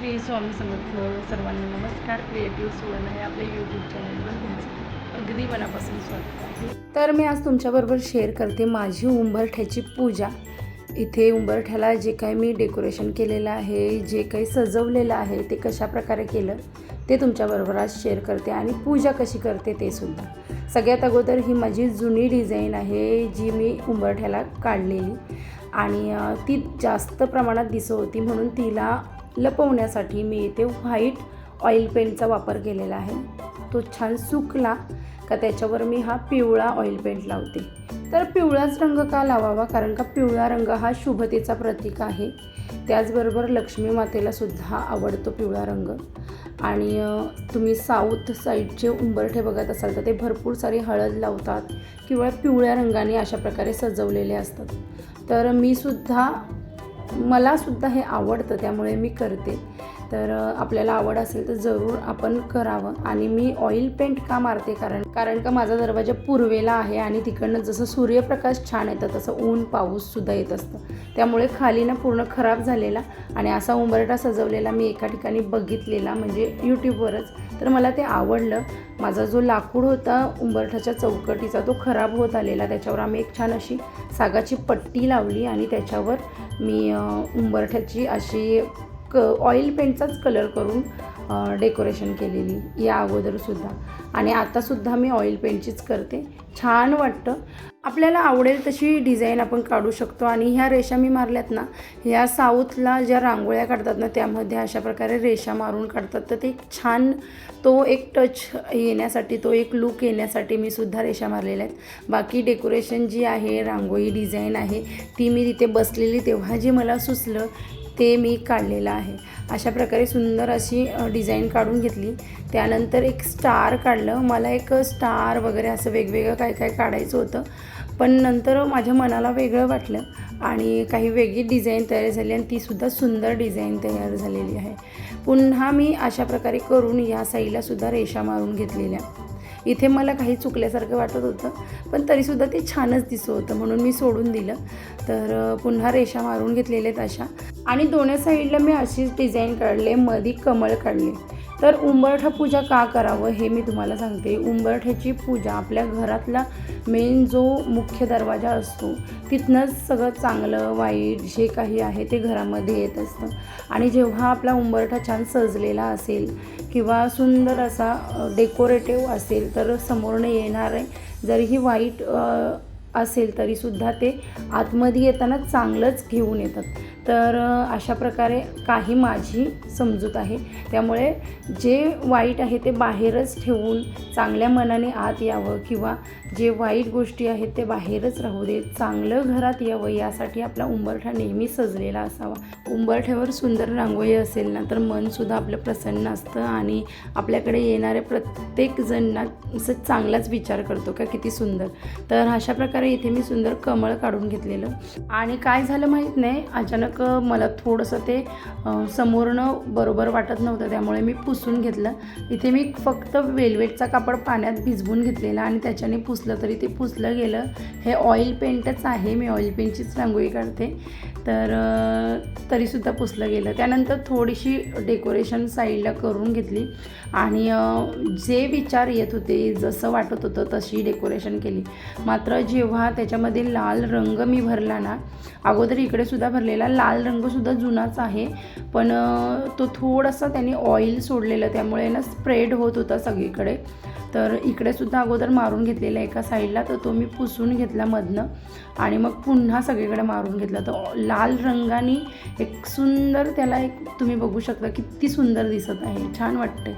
श्री स्वामी समर्थ सर्वांना नमस्कार. क्रिएटिव्ह सुवर्ण हे आपल्या यूट्यूब चॅनलवर तुमचं अगदी मनापासून स्वागत आहे. तर मी आज तुमच्याबरोबर शेअर करते माझी उंबरठ्याची पूजा. इथे उंबरठ्याला जे काही मी डेकोरेशन केलेलं आहे जे काही सजवलेलं आहे ते कशा प्रकारे केलं ते तुमच्याबरोबर आज शेअर करते आणि पूजा कशी करते ते सुद्धा. सगळ्यात अगोदर ही माझी जुनी डिझाईन आहे जी मी उंबरठ्याला काढलेली. आणि ती जास्त प्रमाणात दिसत होती म्हणून तिला लपवण्यासाठी मी इथे व्हाईट ऑइल पेंटचा वापर केलेला आहे. तो छान सुकला का त्याच्यावर मी हा पिवळा ऑइल पेंट लावते. तर पिवळाच रंग का लावावा? कारण का पिवळा रंग हा शुभतेचा प्रतीक आहे. त्याचबरोबर लक्ष्मी मातेला सुद्धा आवडतो पिवळा रंग. आणि तुम्ही साऊथ साईडचे उंबरठे बघत असाल तर ते भरपूर सारी हळद लावतात किंवा पिवळ्या रंगाने अशा प्रकारे सजवलेले असतात. तर मी सुद्धा मला सुद्धा हे आवडतं त्यामुळे मी करते. तर आपल्याला आवड असेल तर जरूर आपण करावं. आणि मी ऑइल पेंट का मारते? कारण कारण का माझा दरवाजा पूर्वेला आहे आणि तिकडनं जसं सूर्यप्रकाश छान येतं तसं ऊन पाऊससुद्धा येत असतं. त्यामुळे खाली ना पूर्ण खराब झालेला आणि असा उंबरठा सजवलेला मी एका ठिकाणी बघितलेला म्हणजे यूट्यूबवरच तर मला ते आवडलं. माझा जो लाकूड होता उंबरठाच्या चौकटीचा तो खराब होत आलेला. त्याच्यावर आम्ही एक छान अशी सागाची पट्टी लावली आणि त्याच्यावर मी उंबरठ्याची अशी क ऑइल पेंटचाच कलर करून डेकोरेशन केलेली या अगोदरसुद्धा आणि आतासुद्धा मी ऑइल पेंटचीच करते. छान वाटतं. आपल्याला आवडेल तशी डिझाईन आपण काढू शकतो. आणि ह्या रेषा मी मारल्यात ना ह्या साऊथला ज्या रांगोळ्या काढतात ना त्यामध्ये अशा प्रकारे रेषा मारून काढतात. तर ते छान तो एक टच येण्यासाठी तो एक लुक येण्यासाठी मी सुद्धा रेषा मारलेल्या आहेत. बाकी डेकोरेशन जी आहे रांगोळी डिझाईन आहे ती मी तिथे बसलेली तेव्हा जे मला सुचलं ते मी काढलेलं आहे. अशा प्रकारे सुंदर अशी डिझाईन काढून घेतली. त्यानंतर एक स्टार काढलं. मला एक स्टार वगैरे असं वेगवेगळं काय काय काढायचं होतं. पण नंतर माझ्या मनाला वेगळं वाटलं आणि काही वेगळी डिझाईन तयार झाली आणि तीसुद्धा सुंदर डिझाईन तयार झालेली आहे. पुन्हा मी अशा प्रकारे करून या साईडलासुद्धा रेषा मारून घेतलेल्या. इथे मला काही चुकल्यासारखं वाटत होतं पण तरीसुद्धा ते छानच दिसत होतं म्हणून मी सोडून दिलं. तर पुन्हा रेषा मारून घेतलेल्या आहेत अशा. आणि दोन्ही साईडला मी अशीच डिझाईन काढले मधी कमळ काढले. तर उंबरठा पूजा का करावं हे मी तुम्हाला सांगते. उंबरठ्याची पूजा आपल्या घरातला मेन जो मुख्य दरवाजा असतो तिथनंच सगळं चांगलं वाईट जे काही आहे ते घरामध्ये येत असतं. आणि जेव्हा आपला उंबरठा छान सजलेला असेल किंवा सुंदर असा डेकोरेटिव्ह असेल तर समोरनं येणारे जरीही वाईट असेल तरीसुद्धा ते आतमध्ये येताना चांगलंच घेऊन येतात. तर अशा प्रकारे काही माझी समजूत आहे. त्यामुळे जे वाईट आहे ते बाहेरच ठेवून चांगल्या मनाने आत यावं किंवा जे वाईट गोष्टी आहेत ते बाहेरच राहू दे. चांगलं घरात यावं यासाठी आपला उंबरठा नेहमी सजलेला असावा. उंबरठ्यावर सुंदर रांगोळी असेल ना तर मनसुद्धा आपलं प्रसन्न असतं आणि आपल्याकडे येणाऱ्या प्रत्येक जणांना असं चांगलाच विचार करतो का किती सुंदर. तर अशा प्रकारे इथे मी सुंदर कमळ काढून घेतलेलं. आणि काय झालं माहीत नाही अचानक मला थोडंसं ते समोरनं बरोबर वाटत नव्हतं त्यामुळे मी पुसून घेतलं. इथे मी फक्त वेलवेटचा कापड पाण्यात भिजवून घेतलेला आणि त्याच्याने पुस पुसलं तरी ते पुसलं गेलं. हे ऑइल पेंटच आहे. मी ऑइल पेंटचीच रांगोळी काढते. तर तरीसुद्धा पुसलं गेलं. त्यानंतर थोडीशी डेकोरेशन साईडला करून घेतली. आणि जे विचार येत होते जसं वाटत होतं तशी डेकोरेशन केली. मात्र जेव्हा त्याच्यामध्ये लाल रंग मी भरला ना अगोदर इकडेसुद्धा भरलेला लाल रंगसुद्धा जुनाच आहे. पण तो थोडासा त्याने ऑइल सोडलेलं. त्यामुळे ना स्प्रेड होत होता सगळीकडे. तर इकडे सुद्धा अगोदर मारून घेतलेला एका साईडला तर तो मी पुसून घेतला मधनं. आणि मग पुन्हा सगळीकडे मारून घेतला. तर लाल रंगाने एक सुंदर त्याला एक तुम्ही बघू शकता किती सुंदर दिसत आहे. छान वाटते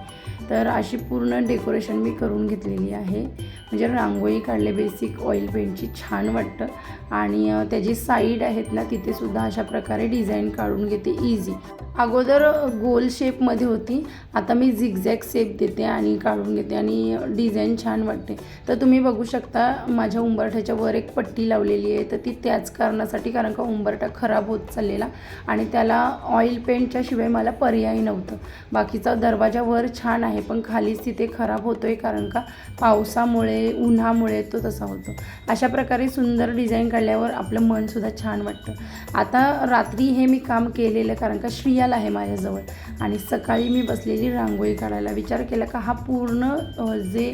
तर अशी पूर्ण डेकोरेशन मी करून घेतलेली आहे. म्हणजे रांगोळी काढले बेसिक ऑइल पेंटची. छान वाटतं. आणि त्याची साईड आहेत ना तिथेसुद्धा अशा प्रकारे डिझाईन काढून घेते. इझी अगोदर गोल शेपमध्ये होती. आता मी झिगझॅग शेप देते आणि काढून घेते. आणि डिझाईन छान वाटते. तर तुम्ही बघू शकता माझ्या उंबरठ्याच्या वर एक पट्टी लावलेली आहे. तर ती त्याच कारणासाठी कारण का उंबरठा खराब होत चाललेला आणि त्याला ऑइल पेंटच्या शिवाय मला पर्याय नव्हतं. बाकीचा दरवाजा वर छान आहे पण खालीच तिथे खराब होतो आहे कारण का पावसामुळे उन्हामुळे तो तसा होतो. अशा प्रकारे सुंदर डिझाईन काढल्यावर आपलं मनसुद्धा छान वाटतं. आता रात्री हे मी काम केलेलं कारण का श्रियाल आहे माझ्याजवळ. आणि सकाळी मी बसलेली रांगोळी काढायला. विचार केला का हा पूर्ण जे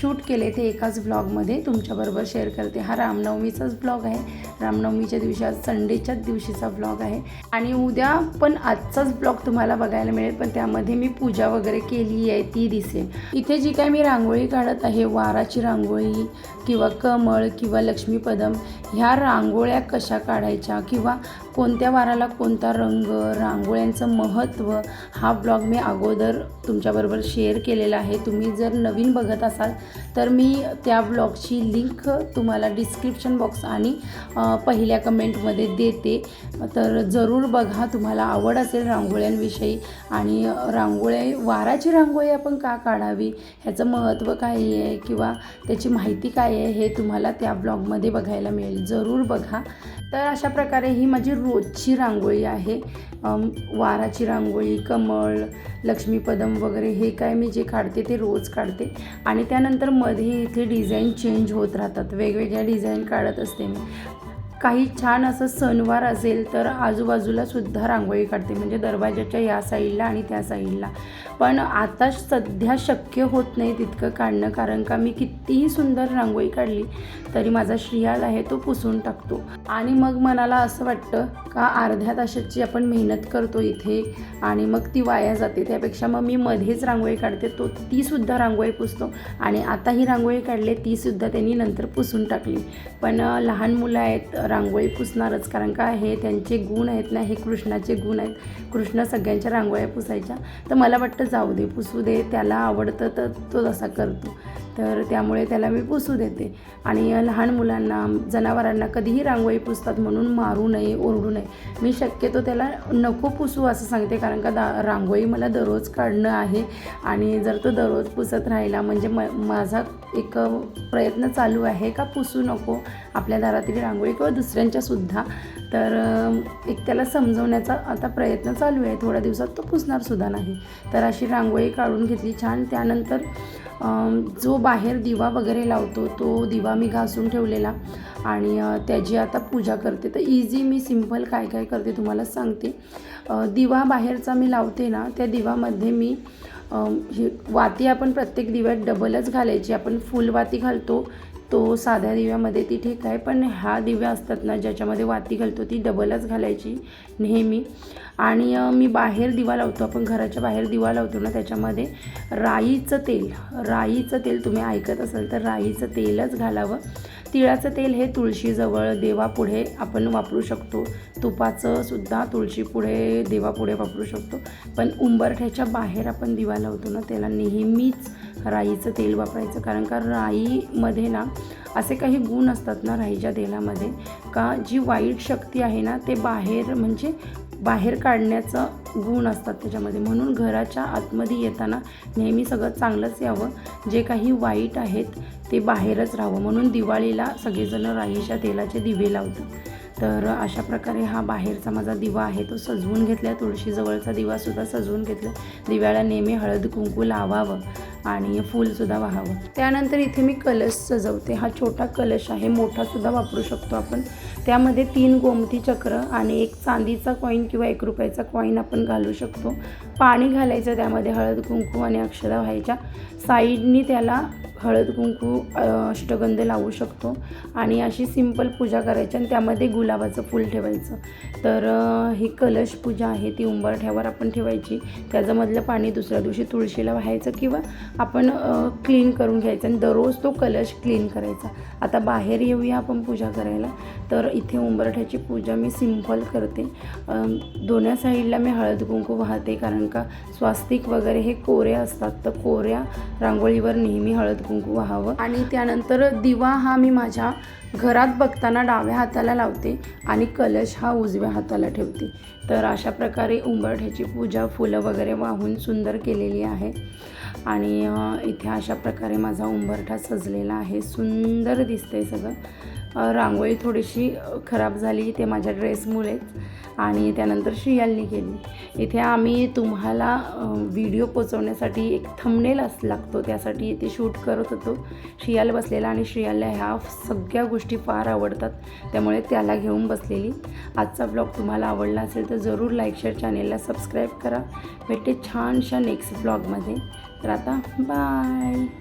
शूट केले ते एकाच ब्लॉगमध्ये तुमच्याबरोबर शेअर करते. हा रामनवमीचाच ब्लॉग आहे. रामनवमीच्या दिवशी आज संडेच्याच दिवशीचा ब्लॉग आहे. आणि उद्या पण आजचाच ब्लॉग तुम्हाला बघायला मिळेल पण त्यामध्ये मी पूजा वगैरे केली आहे ती दिसेल. इथे जी काय मी रांगोळी काढत आहे वाराची रांगोळी किंवा कमळ किंवा लक्ष्मीपदम ह्या रांगोळ्या कशा काढायच्या किंवा कोणत्या वाराला कोणता रंग रांगोळ्यांचं महत्त्व हा ब्लॉग मी अगोदर तुमच्याबरोबर शेअर केलेला आहे. तुम्ही जर नवीन बघत असाल तर मी त्या ब्लॉगची लिंक तुम्हाला डिस्क्रिप्शन बॉक्स आणि पहिल्या कमेंटमध्ये देते. तर जरूर बघा तुम्हाला आवड असेल रांगोळ्यांविषयी आणि रांगोळ्या वाराची रांगोळी आपण का काढावी? ह्याचं महत्त्व काय आहे किंवा त्याची माहिती काय आहे हे तुम्हाला त्या ब्लॉगमध्ये बघायला मिळेल. जरूर बघा. तर अशा प्रकारे ही माझी रोजची रांगोळी आहे. वाराची रांगोळी कमळ लक्ष्मीपदम वगैरे हे काय मी जे काढते ते रोज काढते. आणि त्यानंतरमध्ये इथे डिझाईन चेंज होत राहतात. वेगवेगळ्या डिझाईन काढत असते मी. काही छान असं सणवार असेल तर आजूबाजूला सुद्धा रांगोळी काढते. म्हणजे दरवाजाच्या या साईडला आणि त्या साईडला. पण आता सध्या शक्य होत नाही तितकं काढणं कारण का मी कितीही सुंदर रांगोळी काढली तरी माझा श्रियाल आहे तो पुसून टाकतो. आणि मग मनाला असं वाटतं का अर्ध्या तासाची आपण मेहनत करतो इथे आणि मग ती वाया जाते. त्यापेक्षा मग मी मध्येच रांगोळी काढते तो तीसुद्धा रांगोळी पुसतो. आणि आता ही रांगोळी काढली तीसुद्धा त्यांनी नंतर पुसून टाकली. पण लहान मुलं आहेत रांगोळी पुसणारच. कारण का हे त्यांचे गुण आहेत ना हे कृष्णाचे गुण आहेत. कृष्ण सगळ्यांच्या रांगोळ्या पुसायच्या. तर मला वाटतं जाऊ दे पुसू दे त्याला आवडतं तर तो तसा करतो. तर त्यामुळे त्याला मी पुसू देते. आणि लहान मुलांना जनावरांना कधीही रांगोळी पुसतात म्हणून मारू नये ओरडू नये. मी शक्यतो त्याला नको पुसू असं सांगते कारण का दा रांगोळी मला दररोज काढणं आहे. आणि जर तो दररोज पुसत राहिला म्हणजे म माझा एक प्रयत्न चालू आहे का पुसू नको आपल्या दारातील रांगोळी किंवा दुसऱ्यांच्यासुद्धा तर एक त्याला समजवण्याचा आता प्रयत्न चालू आहे. थोड्या दिवसात तो पुसणारसुद्धा नाही. तर अशी रांगोळी काढून घेतली छान. त्यानंतर जो बाहेर दिवा वगैरे लावतो तो दिवा मी घासून ठेवलेला. आणि त्याची आता पूजा करते. तर इझी मी सिंपल काय काय करते तुम्हाला सांगते. दिवा बाहेरचा मी लावते ना त्या दिवामध्ये मी वाती आपण प्रत्येक दिव्यात डबलच घालायची. आपण फुलवाती घालतो तो साध्या दिव्यामध्ये ती ठीक आहे पण ह्या दिव्या असतात ना ज्याच्यामध्ये वाती घालतो ती डबलच घालायची नेहमी. आणि मी बाहेर दिवा लावतो आपण घराच्या बाहेर दिवा लावतो ना त्याच्यामध्ये राईचं तेल राईचं तेल तुम्ही ऐकत असाल तर राईचं तेलच घालावं. तिळाचं तेल हे तुळशीजवळ देवापुढे आपण वापरू शकतो. तुपाचं सुद्धा तुळशीपुढे देवापुढे वापरू शकतो. पण उंबरठ्याच्या बाहेर आपण दिवा लावतो ना त्याला नेहमीच राईचं तेल वापरायचं. कारण का राईमध्ये ना असे काही गुण असतात ना राईच्या तेलामध्ये का जी वाईट शक्ती आहे ना ते बाहेर म्हणजे बाहेर काढण्याचं गुण असतात त्याच्यामध्ये. म्हणून घराच्या आतमध्ये येताना नेहमी सगळं चांगलंच यावं. जे काही वाईट आहेत ते बाहेरच राहावं. म्हणून दिवाळीला सगळेजण राईच्या तेलाचे दिवे लावतात. तर अशा प्रकारे हा बाहेरचा माझा दिवा आहे तो सजवून घेतला तुळशीजवळचा दिवासुद्धा सजवून घेतला दिव्याला नेहमी हळद कुंकू लावावं आणि फूलसुद्धा वाहावं. त्यानंतर इथे मी कलश सजवते. हा छोटा कलश आहे मोठासुद्धा वापरू शकतो आपण. त्यामध्ये तीन गोमती चक्र आणि एक चांदीचा कॉईन किंवा एक रुपयाचा कॉईन आपण घालू शकतो. पाणी घालायचं त्यामध्ये हळद कुंकू आणि अक्षदा व्हायच्या. साईडनी त्याला हळद कुंकू अष्टगंध लावू शकतो. आणि अशी सिंपल पूजा करायची आणि त्यामध्ये गुलाबाचं फूल ठेवायचं. तर ही कलश पूजा आहे ती उंबरठ्यावर आपण ठेवायची. त्याच्यामधलं पाणी दुसऱ्या दिवशी तुळशीला व्हायचं किंवा आपण क्लीन करून घ्यायचं आणि दररोज तो कलश क्लीन करायचा. आता बाहेर येऊया आपण पूजा करायला. तर इथे उंबरठ्याची पूजा मी सिंपल करते. दोन्या साईडला मी हळद कुंकू वाहते कारण का स्वास्तिक वगैरे हे कोऱ्या असतात. तर कोऱ्या रांगोळीवर नेहमी हळद कुंकू व्हावं. आणि त्यानंतर दिवा हा मी माझ्या घरात बघताना डाव्या हाताला लावते आणि कलश हा उजव्या हाताला ठेवते. तर अशा प्रकारे उंबरठ्याची पूजा फुलं वगैरे वाहून सुंदर केलेली आहे. आणि इथे अशा प्रकारे माझा उंबरठा सजलेला आहे. सुंदर दिसतंय सगळं. रांगोळी थोडीशी खराब झाली ते माझ्या ड्रेसमुळेच आणि त्यानंतर श्रियालनी केली. इथे आम्ही तुम्हाला व्हिडिओ पोचवण्यासाठी एक थंबनेल अस लागतो. त्यासाठी इथे शूट करत होतो. श्रियाल बसलेला आणि श्रियालला ह्या सगळ्या गोष्टी फार आवडतात. त्यामुळे त्याला घेऊन बसलेली. आजचा ब्लॉग तुम्हाला आवडला असेल तर जरूर लाईक शेअर चॅनेलला सबस्क्राईब करा. भेटते छानशा नेक्स्ट ब्लॉगमध्ये तर आता बाय